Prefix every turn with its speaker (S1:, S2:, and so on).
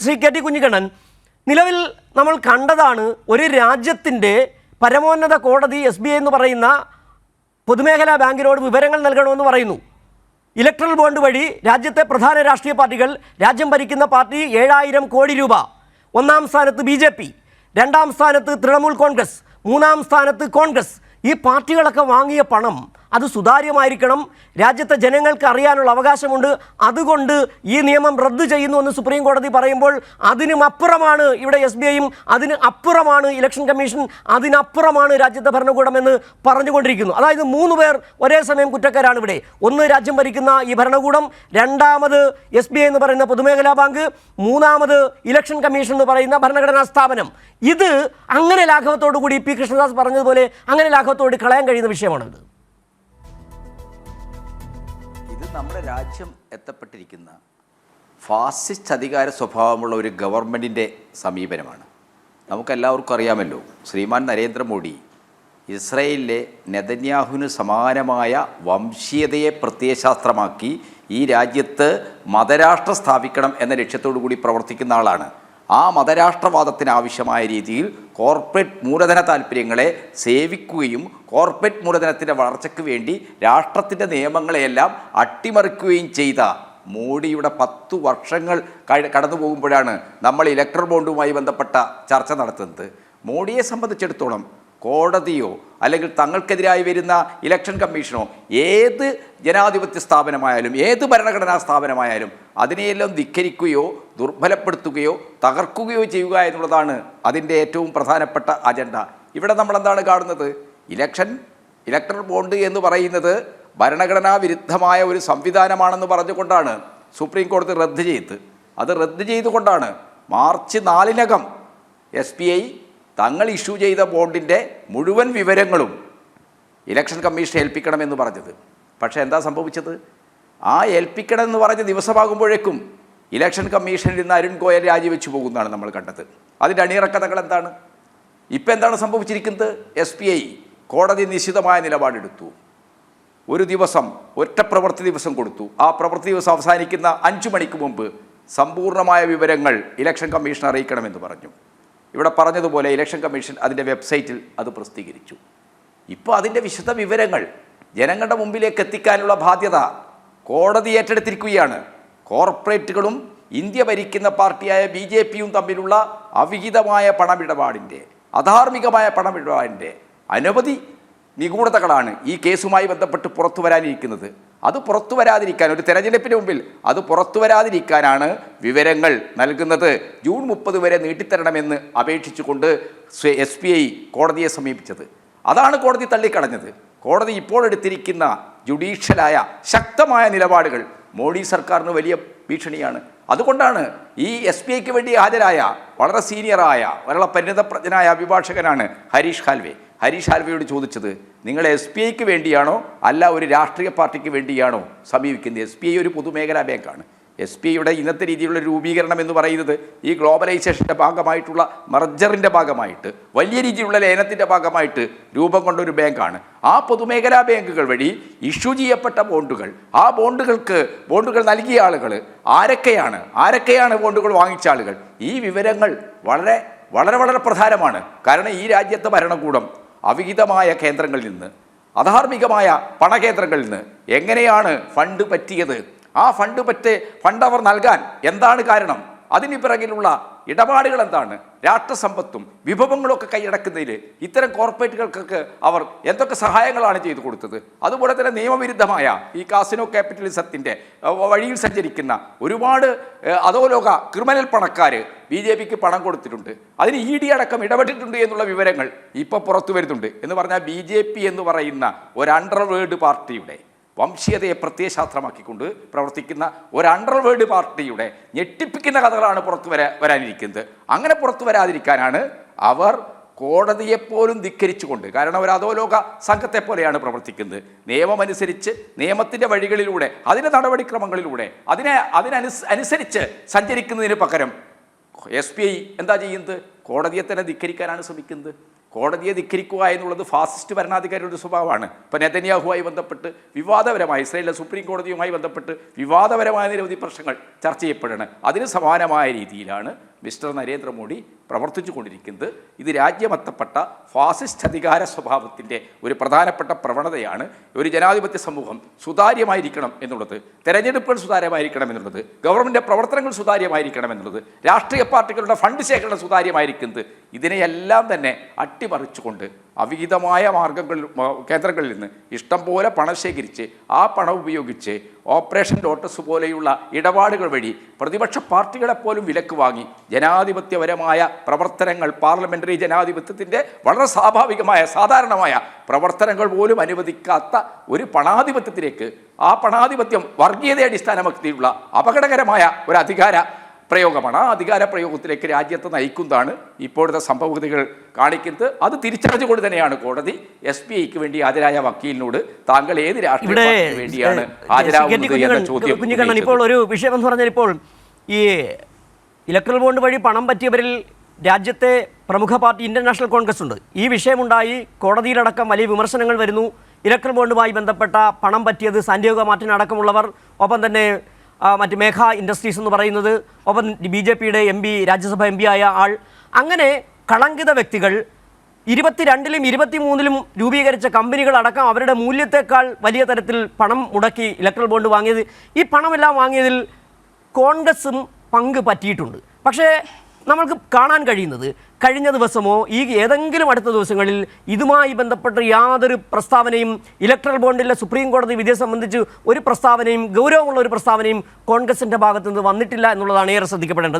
S1: Shri K T Kunhikannan നിലവിൽ നമ്മൾ കണ്ടതാണ് ഒരു രാജ്യത്തിന്റെ പരമോന്നത കോടതി എസ് ബി ഐ എന്ന് പറയുന്ന പൊതുമേഖലാ ബാങ്കിനോട് വിവരങ്ങൾ നൽകണമെന്ന് പറയുന്നു. ഇലക്ട്രൽ ബോണ്ട് വഴി രാജ്യത്തെ പ്രധാന രാഷ്ട്രീയ പാർട്ടികൾ രാജ്യം ഭരിക്കുന്ന പാർട്ടി ഏഴായിരം കോടി രൂപ. ഒന്നാം സ്ഥാനത്ത് ബി ജെ പി രണ്ടാം സ്ഥാനത്ത് തൃണമൂൽ കോൺഗ്രസ് മൂന്നാം സ്ഥാനത്ത് കോൺഗ്രസ്. ഈ പാർട്ടികളൊക്കെ വാങ്ങിയ പണം അത് സുതാര്യമായിരിക്കണം. രാജ്യത്തെ ജനങ്ങൾക്ക് അറിയാനുള്ള അവകാശമുണ്ട്. അതുകൊണ്ട് ഈ നിയമം റദ്ദു ചെയ്യുന്നു എന്ന് സുപ്രീം കോടതി പറയുമ്പോൾ അതിനും അപ്പുറമാണ് ഇവിടെ എസ് ബി ഐയും അതിന് അപ്പുറമാണ് ഇലക്ഷൻ കമ്മീഷൻ അതിനപ്പുറമാണ് രാജ്യത്തെ ഭരണകൂടമെന്ന് പറഞ്ഞുകൊണ്ടിരിക്കുന്നു. അതായത് മൂന്ന് പേർ ഒരേ സമയം കുറ്റക്കാരാണ് ഇവിടെ. ഒന്ന് രാജ്യം ഭരിക്കുന്ന ഈ ഭരണകൂടം രണ്ടാമത് എസ് ബി ഐ എന്ന് പറയുന്ന പൊതുമേഖലാ ബാങ്ക് മൂന്നാമത് ഇലക്ഷൻ കമ്മീഷൻ എന്ന് പറയുന്ന ഭരണഘടനാ സ്ഥാപനം. ഇത് അങ്ങനെ ലാഘവത്തോടു കൂടി പി കൃഷ്ണദാസ് പറഞ്ഞതുപോലെ അങ്ങനെ ലാഘവത്തോട് കളയാൻ കഴിയുന്ന വിഷയമാണ്
S2: നമ്മുടെ രാജ്യം എത്തപ്പെട്ടിരിക്കുന്ന ഫാസിസ്റ്റ് അധികാര സ്വഭാവമുള്ള ഒരു ഗവൺമെന്റിന്റെ സമീപനമാണ്. നമുക്കെല്ലാവർക്കും അറിയാമല്ലോ ശ്രീമാൻ നരേന്ദ്രമോദി ഇസ്രയേലിലെ നെതന്യാഹുവിന് സമാനമായ വംശീയതയെ പ്രത്യയശാസ്ത്രമാക്കി ഈ രാജ്യത്ത് മതരാഷ്ട്രം സ്ഥാപിക്കണം എന്ന ലക്ഷ്യത്തോടു കൂടി പ്രവർത്തിക്കുന്ന ആളാണ്. ആ മതരാഷ്ട്രവാദത്തിന് ആവശ്യമായ രീതിയിൽ കോർപ്പറേറ്റ് മൂലധന താല്പര്യങ്ങളെ സേവിക്കുകയും കോർപ്പറേറ്റ് മൂലധനത്തിന്റെ വളർച്ചയ്ക്ക് വേണ്ടി രാഷ്ട്രത്തിന്റെ നിയമങ്ങളെയെല്ലാം അട്ടിമറിക്കുകയും ചെയ്ത മോഡിയുടെ പത്തു വർഷങ്ങൾ കടന്നു പോകുമ്പോഴാണ് നമ്മൾ ഇലക്ട്രൽ ബോണ്ടുമായി ബന്ധപ്പെട്ട ചർച്ച നടത്തുന്നത്. മോഡിയെ സംബന്ധിച്ചിടത്തോളം കോടതിയോ അല്ലെങ്കിൽ തങ്ങൾക്കെതിരായി വരുന്ന ഇലക്ഷൻ കമ്മീഷനോ ഏത് ജനാധിപത്യ സ്ഥാപനമായാലും ഏത് ഭരണഘടനാ സ്ഥാപനമായാലും അതിനെയെല്ലാം ധിക്കരിക്കുകയോ ദുർബലപ്പെടുത്തുകയോ തകർക്കുകയോ ചെയ്യുക എന്നുള്ളതാണ് അതിന്റെ ഏറ്റവും പ്രധാനപ്പെട്ട അജണ്ട ഇവിടെ നമ്മൾ എന്താണ് കാണുന്നത്? ഇലക്ഷൻ ഇലക്ടർ ബോണ്ട് എന്ന് പറയുന്നത് ഭരണഘടനാ വിരുദ്ധമായ ഒരു സംവിധാനമാണെന്ന് പറഞ്ഞുകൊണ്ടാണ് സുപ്രീം കോടതി റദ്ദ് ചെയ്ത് അത് റദ്ദ് ചെയ്തുകൊണ്ടാണ് മാർച്ച് നാലിനകം എസ് ബി ഐ തങ്ങൾ ഇഷ്യൂ ചെയ്ത ബോണ്ടിന്റെ മുഴുവൻ വിവരങ്ങളും ഇലക്ഷൻ കമ്മീഷൻ ഏൽപ്പിക്കണമെന്ന് പറഞ്ഞത്. പക്ഷേ എന്താ സംഭവിച്ചത്? ആ ഏൽപ്പിക്കണം എന്ന് പറഞ്ഞ ദിവസമാകുമ്പോഴേക്കും ഇലക്ഷൻ കമ്മീഷനിൽ നിന്ന് അരുൺ ഗോയൽ രാജിവെച്ചു പോകുന്നതാണ് നമ്മൾ കണ്ടത്. അതിന്റെ അണിയറക്കഥകൾ എന്താണ്? ഇപ്പം എന്താണ് സംഭവിച്ചിരിക്കുന്നത്? എസ് പി ഐ കോടതി നിശ്ചിതമായ നിലപാടെടുത്തു. ഒരു ദിവസം ഒറ്റ പ്രവൃത്തി ദിവസം കൊടുത്തു. ആ പ്രവൃത്തി ദിവസം അവസാനിക്കുന്ന അഞ്ചു മണിക്ക് മുമ്പ് സമ്പൂർണമായ വിവരങ്ങൾ ഇലക്ഷൻ കമ്മീഷൻ അറിയിക്കണമെന്ന് പറഞ്ഞു. ഇവിടെ പറഞ്ഞതുപോലെ ഇലക്ഷൻ കമ്മീഷൻ അതിന്റെ വെബ്സൈറ്റിൽ അത് പ്രസിദ്ധീകരിച്ചു. ഇപ്പോൾ അതിന്റെ വിശദ വിവരങ്ങൾ ജനങ്ങളുടെ മുമ്പിലേക്ക് എത്തിക്കാനുള്ള ബാധ്യത കോടതി ഏറ്റെടുത്തിരിക്കുകയാണ്. കോർപ്പറേറ്റുകളും ഇന്ത്യ ഭരിക്കുന്ന പാർട്ടിയായ ബി ജെ പിയും തമ്മിലുള്ള അവിഹിതമായ പണമിടപാടിന്റെ അധാർമികമായ പണമിടപാടിന്റെ അനവധി നിഗൂഢതകളാണ് ഈ കേസുമായി ബന്ധപ്പെട്ട് പുറത്തു വരാനിരിക്കുന്നത്. അത് പുറത്തു വരാതിരിക്കാൻ ഒരു തെരഞ്ഞെടുപ്പിന് മുമ്പിൽ അത് പുറത്തു വരാതിരിക്കാനാണ് വിവരങ്ങൾ നൽകുന്നത്. ജൂൺ മുപ്പത് വരെ നീട്ടിത്തരണമെന്ന് അപേക്ഷിച്ചുകൊണ്ട് എസ് പി ഐ കോടതിയെ സമീപിച്ചത്. അതാണ് കോടതി തള്ളിക്കളഞ്ഞത്. കോടതി ഇപ്പോൾ എടുത്തിരിക്കുന്ന ജുഡീഷ്യലായ ശക്തമായ നിലപാടുകൾ മോഡി സർക്കാരിന് വലിയ ഭീഷണിയാണ്. അതുകൊണ്ടാണ് ഈ എസ് പി ഐക്ക് വേണ്ടി ഹാജരായ വളരെ സീനിയറായ വളരെ പരിണിതപ്രജ്ഞനായ അഭിഭാഷകനാണ് ഹരീഷ് ഹാൽവേ ഹരീഷ് ഹാൽവയോട് ചോദിച്ചത് നിങ്ങൾ എസ് പി ഐക്ക് വേണ്ടിയാണോ അല്ല ഒരു രാഷ്ട്രീയ പാർട്ടിക്ക് വേണ്ടിയാണോ സമീപിക്കുന്നത്? എസ് പി ഐ ഒരു പൊതുമേഖലാ ബാങ്കാണ്. എസ് പി ഐയുടെ ഇന്നത്തെ രീതിയിലുള്ള രൂപീകരണം എന്ന് പറയുന്നത് ഈ ഗ്ലോബലൈസേഷന്റെ ഭാഗമായിട്ടുള്ള മർജറിന്റെ ഭാഗമായിട്ട് വലിയ രീതിയിലുള്ള ലയനത്തിന്റെ ഭാഗമായിട്ട് രൂപം കൊണ്ട ഒരു ബാങ്കാണ്. ആ പൊതുമേഖലാ ബാങ്കുകൾ വഴി ഇഷ്യൂ ചെയ്യപ്പെട്ട ബോണ്ടുകൾ ആ ബോണ്ടുകൾക്ക് ബോണ്ടുകൾ നൽകിയ ആളുകൾ ആരൊക്കെയാണ്? ആരൊക്കെയാണ് ബോണ്ടുകൾ വാങ്ങിച്ച ആളുകൾ? ഈ വിവരങ്ങൾ വളരെ വളരെ വളരെ പ്രധാനമാണ്. കാരണം ഈ രാജ്യത്തെ ഭരണകൂടം അവിഹിതമായ കേന്ദ്രങ്ങളിൽ നിന്ന് അധാർമികമായ പണകേന്ദ്രങ്ങളിൽ നിന്ന് എങ്ങനെയാണ് ഫണ്ട് പറ്റിയത്? ആ ഫണ്ട് പറ്റേ ഫണ്ട് അവർ നൽകാൻ എന്താണ് കാരണം? അതിന് പിറകിലുള്ള ഇടപാടുകൾ എന്താണ്? രാഷ്ട്രസമ്പത്തും വിഭവങ്ങളൊക്കെ കൈയടക്കുന്നതിൽ ഇത്തരം കോർപ്പറേറ്റുകൾക്കൊക്കെ അവർ എന്തൊക്കെ സഹായങ്ങളാണ് ചെയ്തു കൊടുത്തത്? അതുപോലെ തന്നെ നിയമവിരുദ്ധമായ ഈ കാസിനോ ക്യാപിറ്റലിസത്തിന്റെ വഴിയിൽ സഞ്ചരിക്കുന്ന ഒരുപാട് അതോലോക ക്രിമിനൽ പണക്കാർ ബി ജെ പിക്ക് പണം കൊടുത്തിട്ടുണ്ട്. അതിന് ഇ ഡി അടക്കം ഇടപെട്ടിട്ടുണ്ട് എന്നുള്ള വിവരങ്ങൾ ഇപ്പോൾ പുറത്തു വരുന്നുണ്ട്. എന്ന് പറഞ്ഞാൽ ബി ജെ പി എന്ന് പറയുന്ന ഒരു അണ്ടർവേൾഡ് പാർട്ടിയുടെ വംശീയതയെ പ്രത്യയശാസ്ത്രമാക്കിക്കൊണ്ട് പ്രവർത്തിക്കുന്ന ഒരു അണ്ടർവേൾഡ് പാർട്ടിയുടെ ഞെട്ടിപ്പിക്കുന്ന കഥകളാണ് പുറത്തു വരാ വരാനിരിക്കുന്നത്. അങ്ങനെ പുറത്തു വരാതിരിക്കാനാണ് അവർ കോടതിയെപ്പോലും ധിക്കരിച്ചുകൊണ്ട് കാരണം ഒരു അധോലോക സംഘത്തെ പോലെയാണ് പ്രവർത്തിക്കുന്നത്. നിയമമനുസരിച്ച് നിയമത്തിന്റെ വഴികളിലൂടെ അതിന്റെ നടപടിക്രമങ്ങളിലൂടെ അതിനെ അതിനനുസ് അനുസരിച്ച് സഞ്ചരിക്കുന്നതിന് പകരം എസ് എന്താ ചെയ്യുന്നത്? കോടതിയെ തന്നെ ധിക്കരിക്കാനാണ് ശ്രമിക്കുന്നത്. കോടതിയെ ധിക്കരിക്കുക എന്നുള്ളത് ഫാസിസ്റ്റ് ഭരണാധികാരിയുടെ സ്വഭാവമാണ്. ഇപ്പം നെതന്യാഹുമായി ബന്ധപ്പെട്ട് വിവാദപരമായി ഇസ്രയേലിലെ സുപ്രീം കോടതിയുമായി ബന്ധപ്പെട്ട് വിവാദപരമായ നിരവധി പ്രശ്നങ്ങൾ ചർച്ച ചെയ്യപ്പെടുകയാണ്. അതിന് സമാനമായ രീതിയിലാണ് മിസ്റ്റർ നരേന്ദ്രമോദി പ്രവർത്തിച്ചു കൊണ്ടിരിക്കുന്നത് ഇത് രാജ്യമത്തപ്പെട്ട ഫാസിസ്റ്റ് അധികാര സ്വഭാവത്തിന്റെ ഒരു പ്രധാനപ്പെട്ട പ്രവണതയാണ്. ഒരു ജനാധിപത്യ സമൂഹം സുതാര്യമായിരിക്കണം എന്നുള്ളത് തെരഞ്ഞെടുപ്പുകൾ സുതാര്യമായിരിക്കണം എന്നുള്ളത് ഗവൺമെന്റ് പ്രവർത്തനങ്ങൾ സുതാര്യമായിരിക്കണം എന്നുള്ളത് രാഷ്ട്രീയ പാർട്ടികളുടെ ഫണ്ട് ശേഖരണം സുതാര്യമായിരിക്കുന്നത് ഇതിനെയെല്ലാം തന്നെ അട്ടിമറിച്ചുകൊണ്ട് അവിഹിതമായ മാർഗങ്ങളിൽ കേന്ദ്രങ്ങളിൽ നിന്ന് ഇഷ്ടം പോലെ പണം ശേഖരിച്ച് ആ പണം ഉപയോഗിച്ച് ഓപ്പറേഷൻ ലോട്ടസ് പോലെയുള്ള ഇടപാടുകൾ വഴി പ്രതിപക്ഷ പാർട്ടികളെപ്പോലും വിലക്ക് വാങ്ങി ജനാധിപത്യപരമായ പ്രവർത്തനങ്ങൾ പാർലമെന്ററി ജനാധിപത്യത്തിന്റെ വളരെ സ്വാഭാവികമായ സാധാരണമായ പ്രവർത്തനങ്ങൾ പോലും അനുവദിക്കാത്ത ഒരു പണാധിപത്യത്തിലേക്ക് ആ പണാധിപത്യം വർഗീയതയെ അടിസ്ഥാനമാക്കിയുള്ള അപകടകരമായ ഒരു അധികാര പ്രയോഗമാണ്. ആ അധികാര പ്രയോഗത്തിലേക്ക് രാജ്യത്തെ നയിക്കുന്നതാണ് ഇപ്പോഴത്തെ സംഭവഗതികൾ കാണിക്കുന്നത്. അത് തിരിച്ചറിഞ്ഞുകൊണ്ട് തന്നെയാണ് കോടതി എസ് ബി ഐക്ക് വേണ്ടി ഹാജരായ വക്കീലിനോട് താങ്കൾ ഏത് രാഷ്ട്രീയ വേണ്ടിയാണ് ഹാജരാകുന്നത് എന്ന ചോദ്യം
S1: ഇപ്പോൾ ഒരു വിഷയം എന്ന് പറഞ്ഞാൽ ഇപ്പോൾ ഈ ഇലക്ട്രൽ ബോണ്ട് വഴി പണം പറ്റിയവരിൽ രാജ്യത്തെ പ്രമുഖ പാർട്ടി ഇന്ത്യൻ നാഷണൽ കോൺഗ്രസ് ഉണ്ട്. ഈ വിഷയമുണ്ടായി കോടതിയിലടക്കം വലിയ വിമർശനങ്ങൾ വരുന്നു. ഇലക്ട്രൽ ബോണ്ടുമായി ബന്ധപ്പെട്ട പണം പറ്റിയത് സാന്റിയോഗ മാർട്ടിൻ അടക്കമുള്ളവർ ഒപ്പം തന്നെ മറ്റ് മേഘ ഇൻഡസ്ട്രീസ് എന്ന് പറയുന്നത് ഒപ്പം ബി ജെ പിയുടെ M P Rajya Sabha M P ആയ ആൾ. അങ്ങനെ കളങ്കിത വ്യക്തികൾ ഇരുപത്തിരണ്ടിലും ഇരുപത്തിമൂന്നിലും രൂപീകരിച്ച കമ്പനികളടക്കം അവരുടെ മൂല്യത്തെക്കാൾ വലിയ തരത്തിൽ പണം മുടക്കി ഇലക്ട്രൽ ബോണ്ട് വാങ്ങിയത്. ഈ പണമെല്ലാം വാങ്ങിയതിൽ കോൺഗ്രസും പങ്ക് പറ്റിയിട്ടുണ്ട്. പക്ഷേ നമ്മൾക്ക് കാണാൻ കഴിയുന്നത് കഴിഞ്ഞ ദിവസമോ ഈ ഏതെങ്കിലും അടുത്ത ദിവസങ്ങളിൽ ഇതുമായി ബന്ധപ്പെട്ട യാതൊരു പ്രസ്താവനയും ഇലക്ട്രൽ ബോണ്ടിലെ സുപ്രീം കോടതി വിധിയെ സംബന്ധിച്ച് ഒരു പ്രസ്താവനയും ഗൗരവമുള്ള ഒരു പ്രസ്താവനയും കോൺഗ്രസിന്റെ ഭാഗത്തുനിന്ന് വന്നിട്ടില്ല എന്നുള്ളതാണ് ഏറെ ശ്രദ്ധിക്കപ്പെടേണ്ടത്.